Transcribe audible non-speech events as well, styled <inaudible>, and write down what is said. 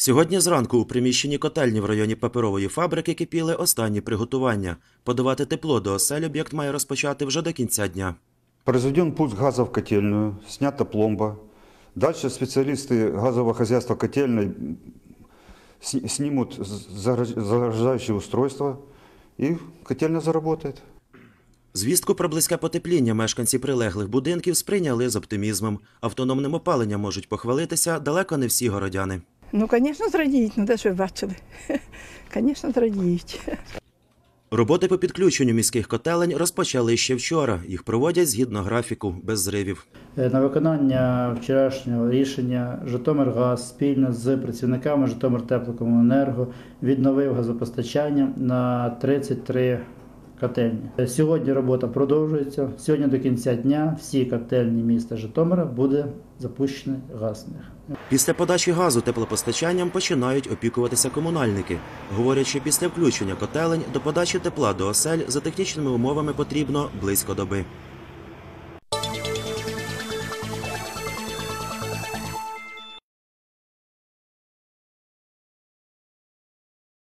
Сьогодні зранку у приміщенні котельні в районі паперової фабрики кипіли останні приготування. Подавати тепло до осель об'єкт має розпочати вже до кінця дня. Произведен пуск газа в котельную, снята пломба. Дальше специалисты газового хозяйства котельной сни- снимут загружающее устройство, и котельня заработает. Звістку про близьке потепління мешканці прилеглих будинків сприйняли з оптимізмом. Автономним опаленням можуть похвалитися далеко не всі городяни. Ну, звісно, зрадіють, ну де ж ви бачили? <laughs> Звісно, зрадіють. Роботи по підключенню міських котелень розпочали ще вчора. Їх проводять згідно графіку, без зривів. Е, На виконання вчорашнього рішення Житомиргаз спільно з працівниками Житомиртеплокомуненерго відновив газопостачання на 33 котельні. Е, Сьогодні робота продовжується. Сьогодні до кінця дня всі котельні міста Житомира буде запущений газ. Після подачі газу теплопостачанням починають опікуватися комунальники. Говорять, що після включення котелень до подачі тепла до осель за технічними умовами потрібно близько доби.